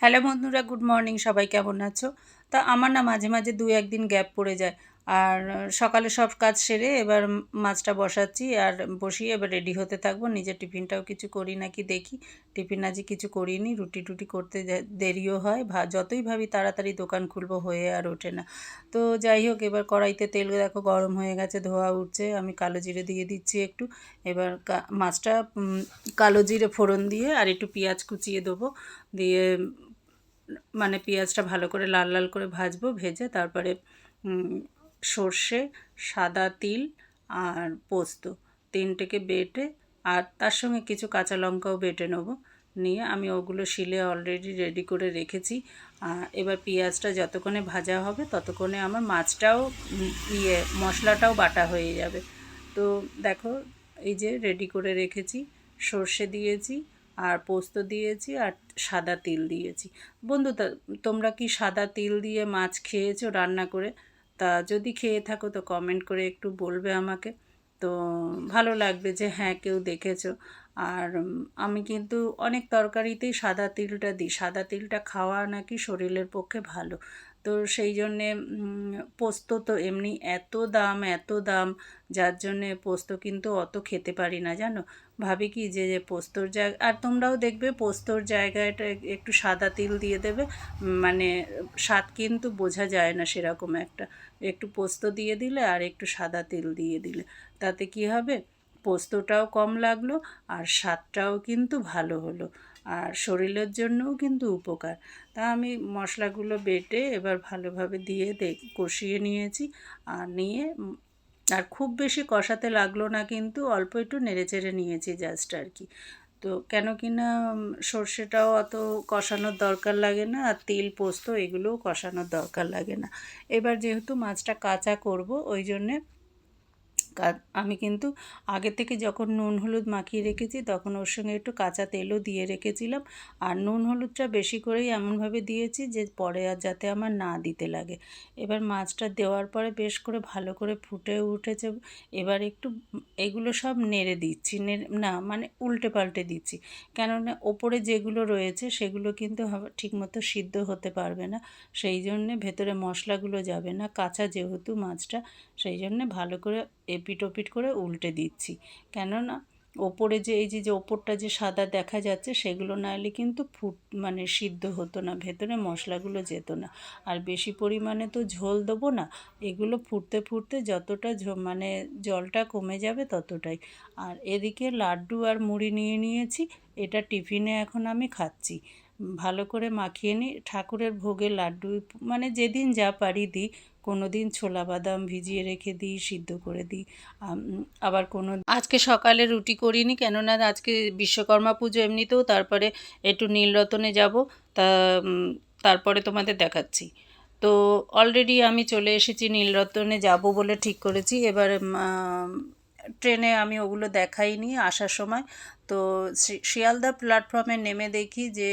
Hello বন্ধুরা, good morning, সবাই কেমন আছো? তা আমার না মাঝে মাঝে দু একদিন গ্যাপ পড়ে যায়। আর সকালে সব কাজ সেরে এবার মাছটা বসাচ্ছি আর বসিয়ে এবার রেডি হতে থাকব। নিজের টিফিনটাও কিছু করি নাকি দেখি। টিফিন আজকে কিছু করিনি, রুটি টুটি করতে দেরিও হয়। ভা, যতই ভাবি তাড়াতাড়ি দোকান খুলবো, হয়ে আর ওঠে না। তো যাই হোক, এবার কড়াইতে তেল দেখো গরম হয়ে গেছে, ধোয়া উঠছে। আমি কালো জিরে দিয়ে দিচ্ছি একটু। এবার মাছটা কালো জিরে ফোড়ন দিয়ে আর একটু পেঁয়াজ কুচিয়ে দেবো। দিয়ে মানে পেঁয়াজটা ভালো করে লাল লাল করে ভাজবো, ভেজে তারপরে সর্ষে, সাদা তিল আর পোস্ত তিনটেকে বেটে আর তার সঙ্গে কিছু কাঁচা লঙ্কাও বেটে নেব। নিয়ে আমি ওগুলো শিলে অলরেডি রেডি করে রেখেছি। এবার পেঁয়াজটা যতক্ষণে ভাজা হবে ততক্ষণে আমার মাছটাও ইয়ে মশলাটাও বাটা হয়ে যাবে। তো দেখো, এই যে রেডি করে রেখেছি, সর্ষে দিয়েছি আর পোস্ত দিয়েছি আর সাদা তিল দিয়েছি। বন্ধু তোমরা কি সাদা তিল দিয়ে মাছ খেয়েছো রান্না করে? তা যদি খেয়ে থাকো তো কমেন্ট করে একটু বলবে আমাকে। তো ভালো লাগবে যে হ্যাঁ কেউ দেখেছ। আর আমি কিন্তু অনেক তরকারিতেই সাদা তিলটা দিই। সাদা তিলটা খাওয়া নাকি শরীরের পক্ষে ভালো। তো সেই জন্যে পোস্ত তো এমনি এত দাম এত দাম, যার জন্যে পোস্ত কিন্তু অত খেতে পারি না, জানো? ভাবি কি যে যে পোস্তর জায়গা, আর তোমরাও দেখবে পোস্তর জায়গাটা একটু সাদা তিল দিয়ে দেবে মানে স্বাদ কিন্তু বোঝা যায় না সেরকম একটা। একটু পোস্ত দিয়ে দিলে আর একটু সাদা তিল দিয়ে দিলে। তাতে কি হবে? পোস্তটাও কম লাগল আর স্বাদটাও কিন্তু ভালো হলো। আর শরীরের জন্যও কিন্তু উপকার। তা আমি মশলাগুলো বেটে এবার ভালোভাবে দিয়ে কষিয়ে নিয়েছি। আর নিয়ে আর খুব বেশি কষাতে লাগল না কিন্তু অল্প একটু নেড়েচেড়ে নিয়েছি জাস্ট আর কি। তো কেন কি না সর্ষেটাও অত কষানোর দরকার লাগে না আর তিল, পোস্ত এগুলোও কষানোর দরকার লাগে না। এবার যেহেতু মাছটা কাঁচা করব, ওই জন্যে আমি কিন্তু আগে থেকে যখন নুন হলুদ মাখিয়ে রেখেছি তখন ওর সঙ্গে একটু কাঁচা তেলও দিয়ে রেখেছিলাম। আর নুন হলুদটা বেশি করেই এমনভাবে দিয়েছি যে পরে আর যাতে আমার না দিতে লাগে। এবার মাছটা দেওয়ার পরে বেশ করে ভালো করে ফুটে উঠেছে। এবার একটু এগুলো সব নেড়ে দিচ্ছি। না মানে উল্টে পাল্টে দিচ্ছি। কেননা ওপরে যেগুলো রয়েছে সেগুলো কিন্তু ঠিকমতো সিদ্ধ হতে পারবে না। সেই জন্যে ভেতরে মশলাগুলো যাবে না। কাঁচা যেহেতু মাছটা, সেই জন্যে ভালো করে এপিট ওপিট করে উল্টে দিচ্ছি। কেননা ওপরে যে, এই যে যে ওপরটা যে সাদা দেখা যাচ্ছে, সেগুলো না এলে কিন্তু ফুট মানে সিদ্ধ হতো না, ভেতরে মশলাগুলো যেত না। আর বেশি পরিমাণে তো ঝোল দেবো না, এগুলো ফুটতে ফুটতে যতটা মানে জলটা কমে যাবে ততটাই। আর এদিকে লাড্ডু আর মুড়ি নিয়ে নিয়েছি, এটা টিফিনে এখন আমি খাচ্ছি। ভালো করে মাখিয়ে নিই ঠাকুরের ভোগে লাড্ডু মানে যেদিন যা পারি দিই কোনো দিন ছোলা বাদাম ভিজিয়ে রেখে দিই, সিদ্ধ করে দিই। আবার কোনো আজকে সকালে রুটি করিনি, কেননা আজকে বিশ্বকর্মা পুজো এমনিতেও, তারপরে একটু নীলরতনে যাব, তা তারপরে তোমাদের দেখাচ্ছি। তো অলরেডি আমি চলে এসেছি, নীলরতনে যাব বলে ঠিক করেছি। এবার ট্রেনে আমি ওগুলো দেখাইনি আসার সময়। তো শিয়ালদা প্ল্যাটফর্মে নেমে দেখি যে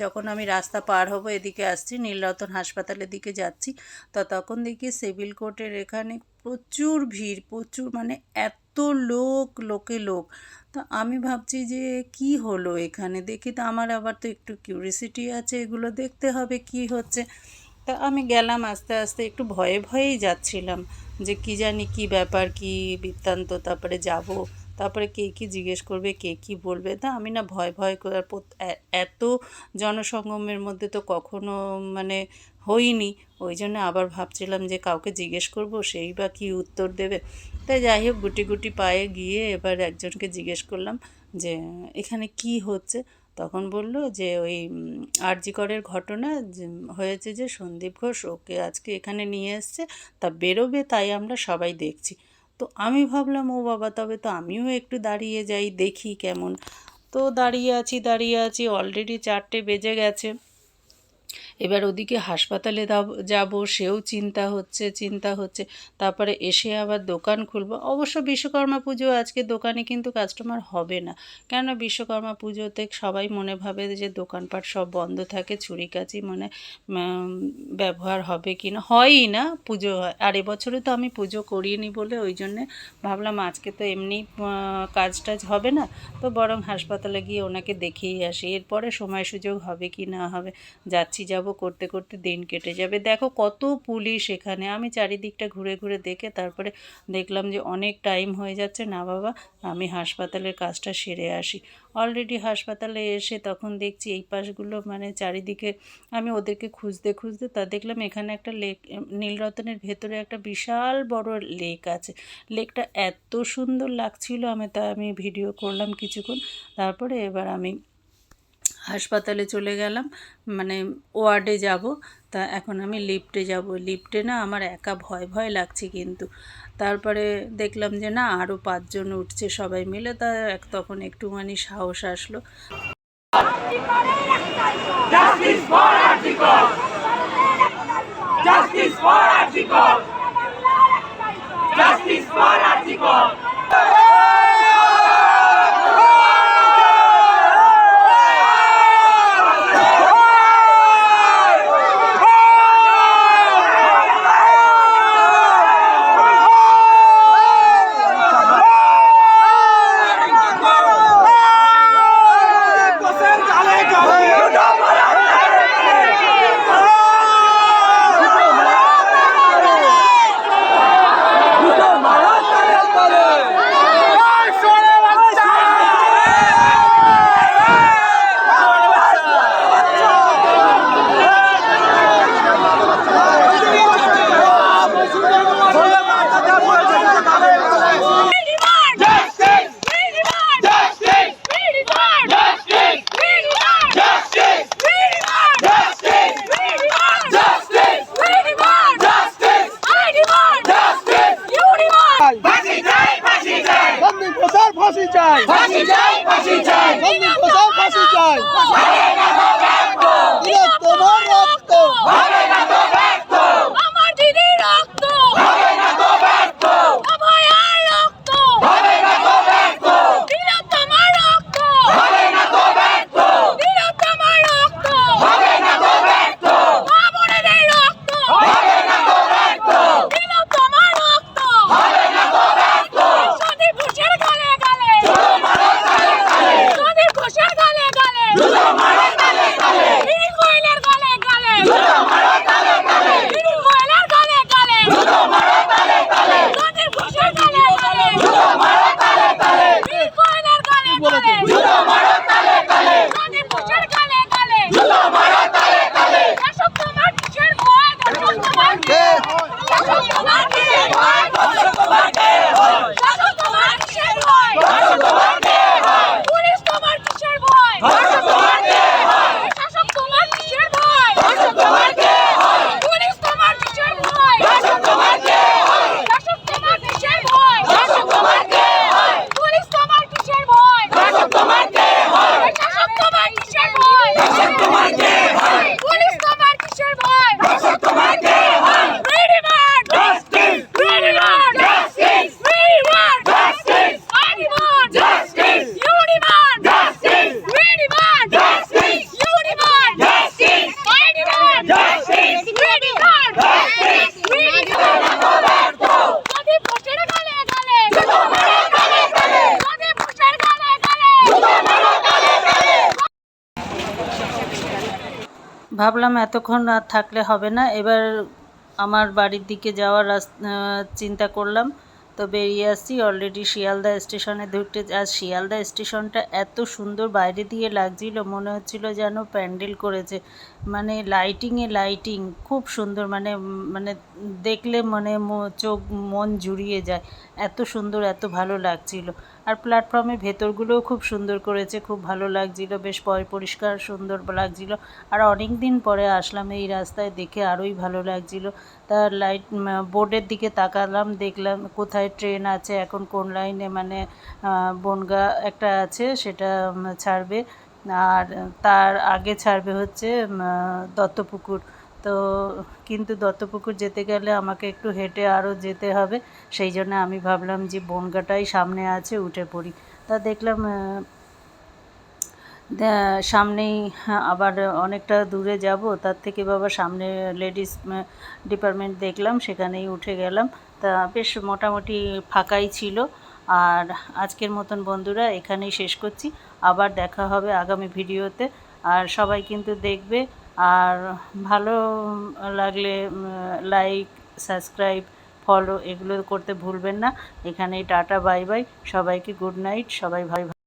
যখন আমি রাস্তা পার হব এদিকে আসছি, নীলরতন হাসপাতালের দিকে যাচ্ছি, তো তখন দেখি সিভিল কোর্টের এখানে প্রচুর ভিড়, প্রচুর মানে এত লোক, লোকে লোক। তো আমি ভাবছি যে, কি হলো এখানে? দেখি তো আমার আবার তো একটু কিউরিসিটি আছে, এগুলো দেখতে হবে কি হচ্ছে। তা আমি গেলাম আস্তে আস্তে, একটু ভয়ে ভয়েই যাচ্ছিলাম যে কি জানি কি ব্যাপার, কি বৃত্তান্ত, তারপরে যাব, তারপরে কে কি জিজ্ঞেস করবে, কে কি বলবে, তা আমি না ভয় ভয় করে এত জনসঙ্গমের মধ্যে তো কখনো মানে হইনি, ওই জন্য আবার ভাবছিলাম যে কাউকে জিজ্ঞেস করব, সেই বা কি উত্তর দেবে। তাই যাই হোক, গুটি গুটি পায়ে গিয়ে এবার একজনকে জিজ্ঞেস করলাম যে, এখানে কি হচ্ছে? তখন বলল যে ওই আরজিকরের ঘটনা হয়েছে যে সন্দীপ ঘোষ ওকে আজকে এখানে নিয়ে এসছে, তা বেরোবে তাই আমরা সবাই দেখছি। তো আমি ভাবলাম, ও বাবা, তবে তো আমিও একটু দাঁড়িয়ে যাই, দেখি কেমন। তো দাঁড়িয়ে আছি দাঁড়িয়ে আছি অলরেডি চারটে বেজে গেছে। এবার ওদিকে হাসপাতালে যাব, সেও চিন্তা হচ্ছে চিন্তা হচ্ছে। তারপরে এসে আবার দোকান খুলবো। অবশ্য বিশ্বকর্মা পুজো আজকে দোকানে কিন্তু কাস্টমার হবে না। কেন বিশ্বকর্মা পুজোতে সবাই মনে ভাবে যে দোকানপাট সব বন্ধ থাকে ছুরি ছুরিকাচি মানে ব্যবহার হবে কি না? হয়ই না পুজো হয়। আর এবছরে তো আমি পুজো করিনি বলে ওই জন্যে ভাবলাম আজকে তো এমনি কাজ টাজ হবে না। তো বরং হাসপাতালে গিয়ে ওনাকে দেখেই আসি। এরপরে সময় সুযোগ হবে কি না হবে, যাচ্ছি যাব করতে করতে দিন কেটে যাবে। দেখো কত পুলিশ এখানে। আমি চারিদিকটা ঘুরে ঘুরে দেখে তারপরে দেখলাম যে অনেক টাইম হয়ে যাচ্ছে। না বাবা, আমি হাসপাতালের কাজটা সেরে আসি। অলরেডি হাসপাতালে এসে তখন দেখছি এই পাশগুলো মানে চারিদিকে আমি ওদেরকে খুঁজতে খুঁজতে তা দেখলাম এখানে একটা লেক নীলরতনের ভেতরে একটা বিশাল বড় লেক আছে। লেকটা এত সুন্দর লাগছিল, আমি তা আমি ভিডিও করলাম কিছুক্ষণ। তারপরে এবার আমি হাসপাতালে চলে গেলাম মানে ওয়ার্ডে যাব তা এখন আমি লিফটে যাব লিফটে না আমার একা ভয় ভয় লাগছে কিন্তু তারপরে দেখলাম যে না আরও পাঁচজন উঠছে সবাই মিলে তা এক- তখন একটুখানি সাহস আসলো Justice for Article! Justice for Article! Justice for Article! ভাবলাম এতক্ষণ আর থাকলে হবে না। এবার আমার বাড়ির দিকে যাওয়ার চিন্তা করলাম। তো বেরিয়ে আসছি। অলরেডি শিয়ালদা স্টেশনে ধরতে আর শিয়ালদা স্টেশনটা এত সুন্দর বাইরে দিয়ে লাগছিল, মনে হচ্ছিল যেন প্যান্ডেল করেছে। মানে লাইটিংয়ে লাইটিং খুব সুন্দর। মানে মানে দেখলে মানে চোখ মন জুড়িয়ে যায়। এত সুন্দর, এত ভালো লাগছিল। আর প্ল্যাটফর্মের ভেতরগুলোও খুব সুন্দর করেছে, খুব ভালো লাগছিল, বেশ পরিষ্কার সুন্দর লাগছিল। আর অনেক দিন পরে আসলাম এই রাস্তায়, দেখে আরোই ভালো লাগছিল। তার লাইট বোর্ডের দিকে তাকালাম, দেখলাম কোথায় ট্রেন আছে, এখন কোন লাইনে মানে বনগা একটা আছে, সেটা ছাড়বে। আর তার আগে ছাড়বে হচ্ছে দত্তপুকুর। তো কিন্তু দত্তপুকুর যেতে গেলে আমাকে একটু হেঁটে আরও যেতে হবে। সেই জন্য আমি ভাবলাম যে বনগাটাই সামনে আছে, উঠে পড়ি। তা দেখলাম সামনেই আবার অনেকটা দূরে যাব। তার থেকে বাবা সামনে লেডিস ডিপার্টমেন্ট দেখলাম, সেখানেই উঠে গেলাম। তা বেশ মোটামুটি ফাঁকাই ছিল। আর আজকের মতন বন্ধুরা, এখানেই শেষ করছি। আবার দেখা হবে আগামী ভিডিওতে। আর সবাই কিন্তু দেখবে আর ভালো লাগলে লাইক সাবস্ক্রাইব ফলো এগুলো করতে ভুলবেন না। এখানেই টাটা বাই বাই সবাইকে গুড নাইট সবাই ভাই